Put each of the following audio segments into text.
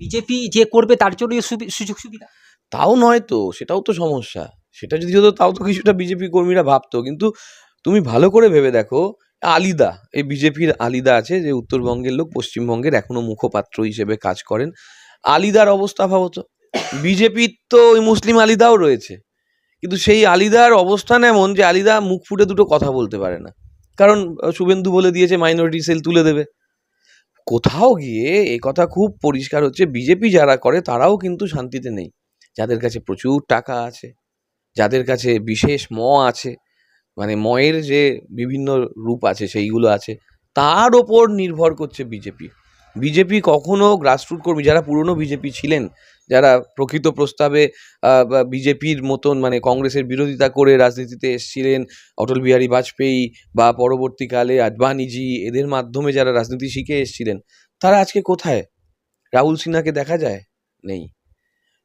BJP যে করবে তার জন্য সুযোগ সুবিধা? তাও নয় তো, সেটাও তো সমস্যা। সেটা যদি হতো তাও তো কিছুটা বিজেপি কর্মীরা ভাবতো। কিন্তু তুমি ভালো করে ভেবে দেখো, আলিদা, এই বিজেপির আলিদা আছে যে উত্তরবঙ্গের লোক পশ্চিমবঙ্গের এখনও মুখপাত্র হিসেবে কাজ করেন। আলিদার অবস্থা ভাবো তো বিজেপির তো ওই মুসলিম আলিদাও রয়েছে। কিন্তু সেই আলিদার অবস্থান এমন যে আলিদা মুখ ফুটে দুটো কথা বলতে পারে না। কারণ শুভেন্দু বলে দিয়েছে, মাইনরিটি সেল তুলে দেবে। কোথাও গিয়ে এ কথা খুব পরিষ্কার হচ্ছে, বিজেপি যারা করে তারাও কিন্তু শান্তিতে নেই। যাদের কাছে প্রচুর টাকা আছে, যাদের কাছে বিশেষ ম আছে মানে ময়ের যে বিভিন্ন রূপ আছে, সেইগুলো আছে, তার ওপর নির্ভর করছে বিজেপি। বিজেপি কখনো গ্রাসরুট কর্মী যারা পুরনো বিজেপি ছিলেন যারা প্রকৃত প্রস্তাবে বিজেপির মতন মানে কংগ্রেসের বিরোধিতা করে রাজনীতিতে এসেছিলেন অটল বিহারী বাজপেয়ী বা পরবর্তীকালে আডবাণীজি এদের মাধ্যমে যারা রাজনীতি শিখে এসেছিলেন তারা আজকে কোথায়? রাহুল সিনহাকে দেখা যায়? নেই।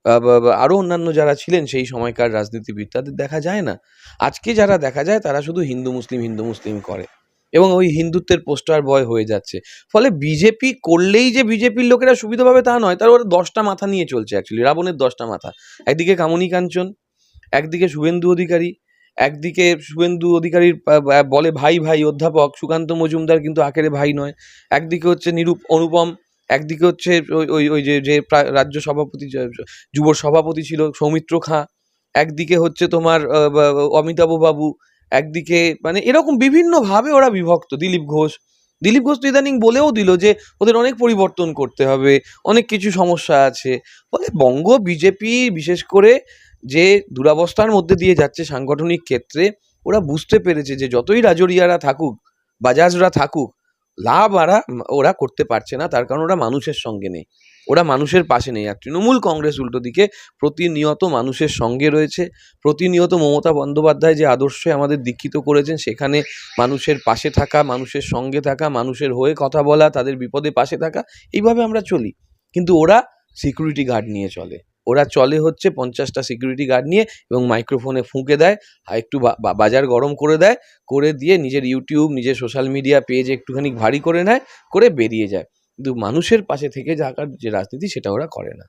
আহ, বা- বা আরও অন্যান্য যারা ছিলেন সেই সময়কার রাজনীতিবিদ তাদের দেখা যায় না। আজকে যারা দেখা যায় তারা শুধু হিন্দু মুসলিম হিন্দু মুসলিম করে। এবং ওই হিন্দুত্বের পোস্টার বয় হয়ে যাচ্ছে। ফলে বিজেপি করলেই যে বিজেপির লোকেরা সুবিধা পাবে তা নয়, তার ওরা দশটা মাথা নিয়ে চলছে অ্যাকচুয়ালি রাবণের দশটা মাথা। একদিকে কামনী কাঞ্চন, একদিকে শুভেন্দু অধিকারী, একদিকে শুভেন্দু অধিকারীর বলে ভাই ভাই, অধ্যাপক সুকান্ত মজুমদার কিন্তু আখেরে ভাই নয়। একদিকে হচ্ছে নিরূপ অনুপম, একদিকে হচ্ছে ওই ওই যে যে রাজ্য সভাপতি যুব সভাপতি ছিল সৌমিত্র খাঁ, একদিকে হচ্ছে তোমার অমিতাভ বাবু একদিকে মানে এরকম বিভিন্নভাবে ওরা বিভক্ত। দিলীপ ঘোষ দিলীপ ঘোষ তো ইদানিং বলেও দিল যে ওদের অনেক পরিবর্তন করতে হবে, অনেক কিছু সমস্যা আছে। ফলে বঙ্গ, বিজেপি বিশেষ করে যে দুরাবস্থার মধ্যে দিয়ে যাচ্ছে সাংগঠনিক ক্ষেত্রে, ওরা বুঝতে পেরেছে যে যতই রাজরিয়ারা থাকুক, বাজাজরা থাকুক লাভ আরা ওরা করতে পারছে না, তার কারণ ওরা মানুষের সঙ্গে নেই। ওরা মানুষের পাশে নেই। আর তৃণমূল কংগ্রেস উল্টো দিকে প্রতিনিয়ত মানুষের সঙ্গে রয়েছে। প্রতিনিয়ত মমতা বন্দ্যোপাধ্যায় যে আদর্শে আমাদের দীক্ষিত করেছেন, সেখানে মানুষের পাশে থাকা, মানুষের সঙ্গে থাকা, মানুষের হয়ে কথা বলা, তাদের বিপদে পাশে থাকা, এইভাবে আমরা চলি। কিন্তু ওরা সিকিউরিটি গার্ড নিয়ে চলে। ওরা চলে হচ্ছে পঞ্চাশটা সিকিউরিটি গার্ড নিয়ে এবং মাইক্রোফোনে ফুঁকে দেয় আর একটু বাজার গরম করে দেয়, করে দিয়ে নিজের ইউটিউব নিজের সোশ্যাল মিডিয়া পেজ একটুখানি ভারী করে নেয়, করে বেরিয়ে যায়। কিন্তু মানুষের পাশে থেকে থাকার যে রাজনীতি সেটা ওরা করে না।